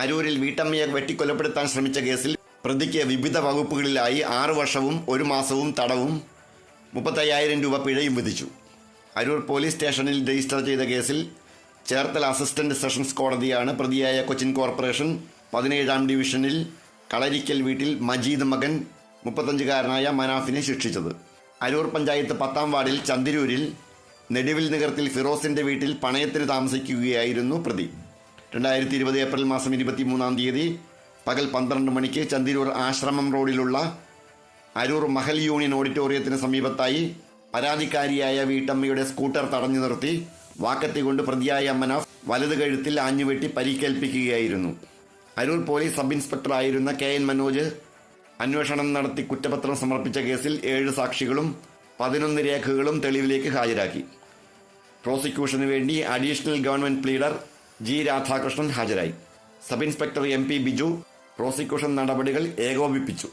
അരൂരിൽ വീട്ടമ്മയെ വെട്ടിക്കൊലപ്പെടുത്താൻ ശ്രമിച്ച കേസിൽ പ്രതിക്ക് വിവിധ വകുപ്പുകളിലായി ആറു വർഷവും ഒരു മാസവും തടവും മുപ്പത്തയ്യായിരം രൂപ പിഴയും വിധിച്ചു. അരൂർ പോലീസ് സ്റ്റേഷനിൽ രജിസ്റ്റർ ചെയ്ത കേസിൽ ചേർത്തല അസിസ്റ്റന്റ് സെഷൻസ് കോടതിയാണ് പ്രതിയായ കൊച്ചിൻ കോർപ്പറേഷൻ പതിനേഴാം ഡിവിഷനിൽ കളരിക്കൽ വീട്ടിൽ മജീദ് മകൻ മുപ്പത്തഞ്ചുകാരനായ മനാഫിനെ ശിക്ഷിച്ചത്. അരൂർ പഞ്ചായത്ത് പത്താം വാർഡിൽ ചന്തിരൂരിൽ നെടുവിൽ നഗരത്തിൽ ഫിറോസിന്റെ വീട്ടിൽ പണയത്തിന് താമസിക്കുകയായിരുന്നു പ്രതി. രണ്ടായിരത്തി ഇരുപത് ഏപ്രിൽ മാസം ഇരുപത്തി മൂന്നാം തീയതി പകൽ പന്ത്രണ്ട് മണിക്ക് ചന്തിരൂർ ആശ്രമം റോഡിലുള്ള അരൂർ മഹൽ യൂണിയൻ ഓഡിറ്റോറിയത്തിന് സമീപത്തായി പരാതിക്കാരിയായ വീട്ടമ്മയുടെ സ്കൂട്ടർ തടഞ്ഞു നിർത്തി വാക്കത്തി കൊണ്ട് പ്രതിയായ അമ്മന വലത് കഴുത്തിൽ ആഞ്ഞുവെട്ടി പരിക്കേൽപ്പിക്കുകയായിരുന്നു. അരൂർ പോലീസ് സബ് ഇൻസ്പെക്ടർ ആയിരുന്ന കെ എൻ മനോജ് അന്വേഷണം നടത്തി കുറ്റപത്രം സമർപ്പിച്ച കേസിൽ ഏഴ് സാക്ഷികളും പതിനൊന്ന് രേഖകളും തെളിവിലേക്ക് ഹാജരാക്കി. പ്രോസിക്യൂഷന് വേണ്ടി additional government pleader G Radhakrishnan ഹാജരായി. Sub inspector M P Biju prosecution നടപടികൾ ഏകോപിപ്പിച്ചു.